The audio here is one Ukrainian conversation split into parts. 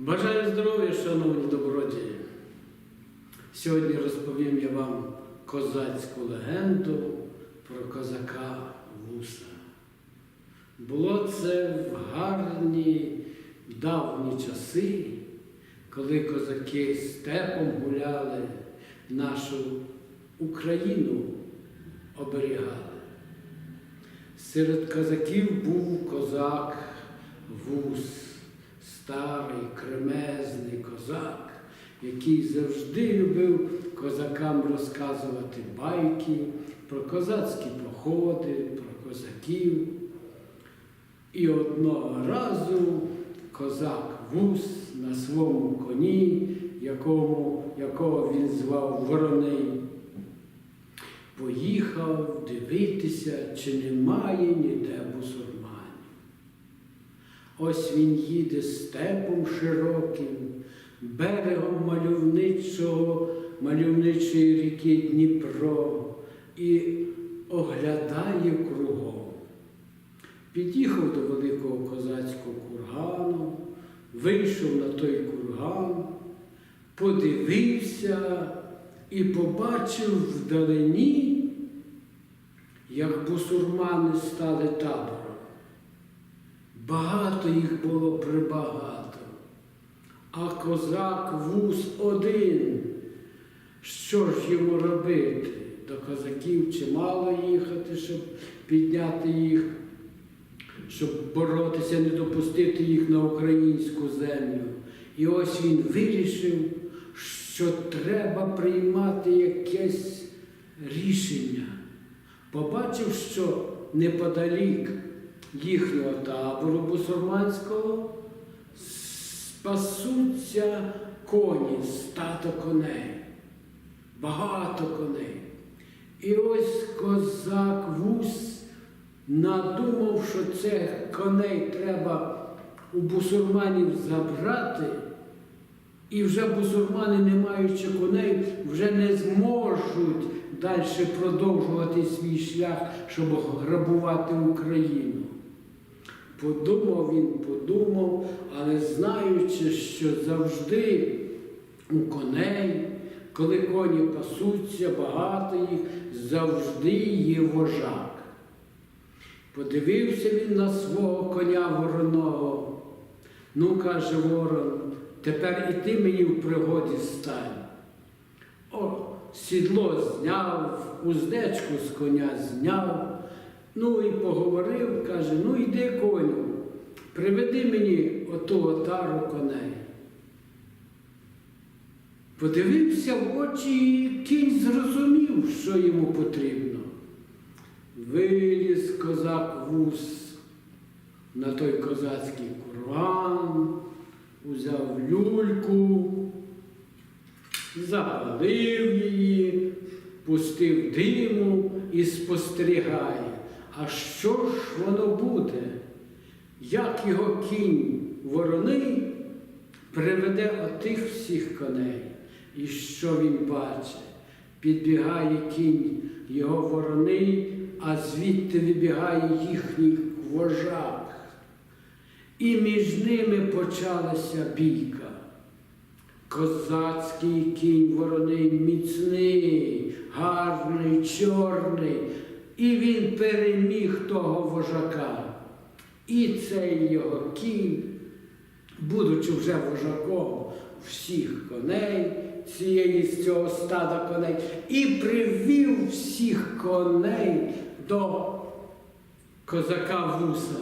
Бажаю здоров'я, шановні добродії. Сьогодні розповім я вам козацьку легенду про козака Вуса. Було це в гарні давні часи, коли козаки степом гуляли, нашу Україну оберігали. Серед козаків був козак Вус, кремезний козак, який завжди любив козакам розказувати байки про козацькі походи, про козаків. І одного разу козак Вус на своєму коні, якому, якого він звав Вороний, поїхав дивитися, чи немає ніде бусурманів. Ось він їде степом широким, берегом мальовничого, мальовничої ріки Дніпро і оглядає кругом. Під'їхав до великого козацького кургану, вийшов на той курган, подивився і побачив вдалині, як бусурмани стали табором. Багато їх було прибагато, а козак вуз один. Що ж йому робити? До козаків чимало їхати, щоб підняти їх, щоб боротися, не допустити їх на українську землю. І ось він вирішив, що треба приймати якесь рішення. Побачив, що неподалік їхнього табору бусурманського спасуться коні, стато коней, багато коней. І ось козак вус надумав, що це коней треба у бусурманів забрати, і вже бусурмани, не маючи коней, вже не зможуть далі продовжувати свій шлях, щоб грабувати Україну. Подумав він, подумав, але знаючи, що завжди у коней, коли коні пасуться, багато їх, завжди є вожак. Подивився він на свого коня вороного. Ну, каже ворон, тепер і ти мені в пригоді стань. О, сідло зняв, уздечку з коня зняв. Ну і поговорив, каже, ну йди коню, приведи мені оту отару коней. Подивився в очі, і кінь зрозумів, що йому потрібно. Виліз козак вус на той козацький курван, узяв люльку, запалив її, пустив диму і спостерігає. А що ж воно буде? Як його кінь ворони приведе отих всіх коней? І що він бачить? Підбігає кінь його ворони, а звідти вибігає їхній вожак. І між ними почалася бійка. Козацький кінь вороний міцний, гарний, чорний, і він переміг того вожака. І цей його кінь, будучи вже вожаком всіх коней, цієї з цього стада коней, і привів всіх коней до козака вуса.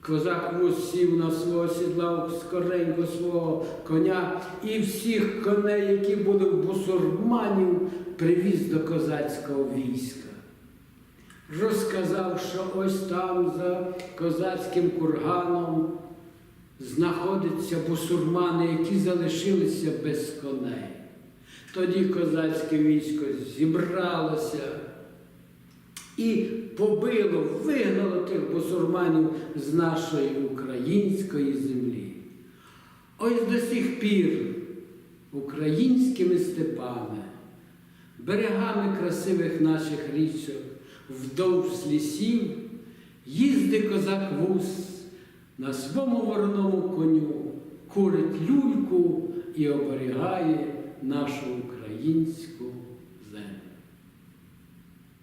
Козак вус сів на свого сідла скоренько свого коня і всіх коней, які були в бусурманів, привіз до козацького війська. Розказав, що ось там за козацьким курганом знаходяться бусурмани, які залишилися без коней. Тоді козацьке військо зібралося і побило, вигнало тих бусурманів з нашої української землі. Ось до сих пір українськими степами, берегами красивих наших річок, вдовж лісів, їздить козак вуз на своєму вороному коню, курить люльку і оберігає нашу українську